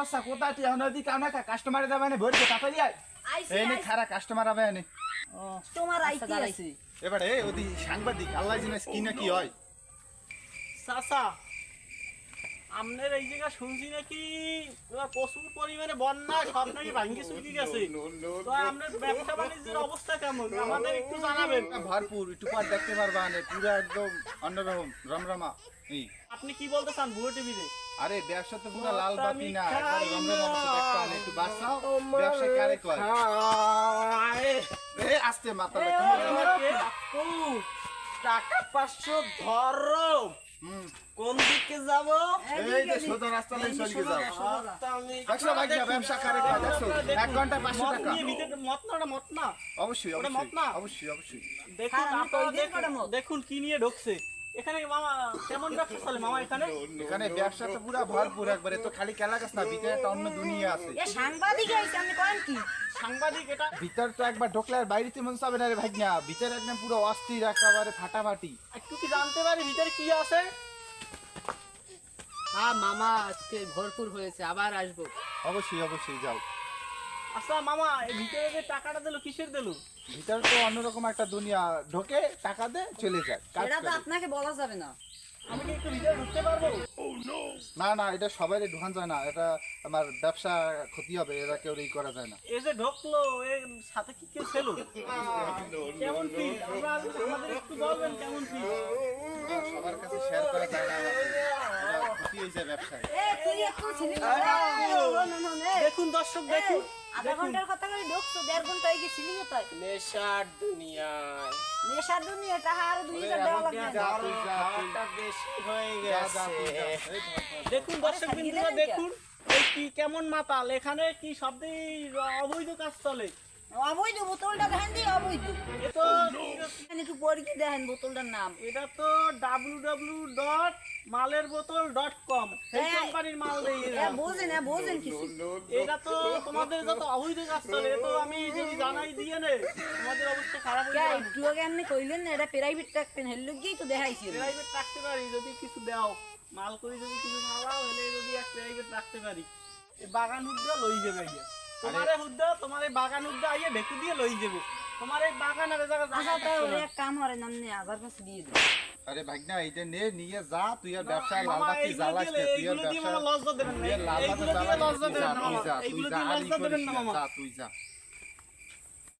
রাস্তা কোথায়? তুই এখন ওদিকে কানা কাস্টমারে যাবে না ভরবে তাড়াতাড়ি আয়। এই নে খারা কাস্টমার হবে এনে তোমার আইতে আছে এবারে ওদি সাংবাদিক আল্লাহ জানে কি না কি হয়। চাচা আপনার এই জায়গা শুনছি নাকি প্রচুর পরিমাণে বন্যা সব নাকি ভাঙ্গি চুকি গেছে তো আপনার ব্যবসা বাণিজ্যের অবস্থা কেমন আমাদের একটু জানাবেন ভরপুর একটু পর দেখতে পারবা না পুরো একদম অন্যরকম রমরমা এই আপনি কি বলতে চান ভুয়ো টিভিতে আরে ব্যবসা তো পুরো লাল বাতি না হয়। একটু বাঁচাও ব্যবসা কারে কয় এই আস্তে মাথা টাকা পাঁচশো ধরো হুম কোন দিকে যাব? এই যে সোজা রাস্তা চলে ভাই না, ব্যবসা কারে দেখছ? এক ঘণ্টা পাঁচশো মদ টাকা। ভিতরে মত না মত না? অবশ্যই অবশ্যই মত না? অবশ্যই অবশ্যই। দেখুন হ্যাঁ, আপনারা দেখুন দেখুন কি নিয়ে ঢুকছে। এখানে মামা কেমন ব্যবসা চলে মামা এখানে? এখানে ব্যবসা তো পুরো ভরপুর একবারে তো খালি খেলা গাছ না ভিতরে একটা অন্য দুনিয়া আছে। এ সাংবাদিক আইছে আপনি করেন কি? সাংবাদিক এটা ভিতর তো একবার ঢোকলে আর বাইরেতে মন চাবে না রে ভাইয়া। ভিতরে একদম পুরো অস্থির একেবারে ফাটাফাটি। একটু কি জানতে পারি ভিতরে কি আছে? হ্যাঁ মামা আজকে ভরপুর হয়েছে আবার আসব। অবশ্যই অবশ্যই যাও। আচ্ছা মামা এই ভিতরে যে টাকাটা দিলো কিসের দিলো? ভিতরে তো অন্যরকম একটা দুনিয়া ঢোকে টাকা দে চলে যায় কাজ এটা তো করে। আপনাকে বলা যাবে না। আমি কি একটু ভিতরে ঢুকতে পারব? না না এটা সবাই ঢোকান যায় না। এটা আমার ব্যবসা ক্ষতি হবে এরা কেউ এই করা যায় না। এ যে ঢুকলো এর সাথে কি কেউ ছিল কেমন আমরা আমাদের একটু বলবেন কেমন ফিল সবার কাছে শেয়ার করা ব্যবসায়। দেখুন দর্শক দেখুন। আধা ঘণ্টার কথা করে ঢুকছো দেড় ঘণ্টা হয়ে গেছিলি নেশার দুনিয়ায় নেশার দুনিয়া টাকা আরও দুই হাজার দেওয়া লাগবে। বেশি হয়ে। গেছে। দেখুন দর্শক বিন্দুরা দেখুন এই কি কেমন মাতাল। এখানে কি শব্দে অবৈধ কাজ চলে? অবৈধ বোতলটা দেখেন দি অবৈধ। এ তো কি দেখেন বোতলটার নাম? এটা তো ডাব্লিউ ডাব্লিউ ডট মালের বোতল ডট কম এই হ্যাঁ। কোম্পানির মাল দিয়ে বোঝেন এ বোঝেন কিছু। এটা তো তোমাদের যত অবৈধ কাজ চলে তো আমি যদি জানাই দিয়ে নে তোমাদের অবস্থা খারাপ হয়ে কে যাবে। একটু আগে আপনি কইলেন না এটা প্রাইভেট রাখতেন হেলুক গিয়েই তো দেখাইছি প্রাইভেট রাখতে পারি যদি কিছু দাও। মাল করে যদি কিছু খাওয়াও হলে যদি এক প্রাইভেট রাখতে পারি। বাগান উদ্যা লই যাবে তোমার উদ্যা তোমার বাগান উদ্যা আইয়ে ঢেকু দিয়ে লই যাবে। তোমার এই বাগান জায়গা আচ্ছা না। এক কাম করে নাম নিয়ে আবার কাছে দিয়ে দিন আরে ভাগনা এইটা নে নিয়ে যা তুই আর ব্যবসায় মামা, লালবাতি জ্বালাস দিয়ে- তুই আর ব্যবসা লজ্জা দেবেন না। লালবাতি জ্বালাস তুই যা, তুই। যা, তুই যা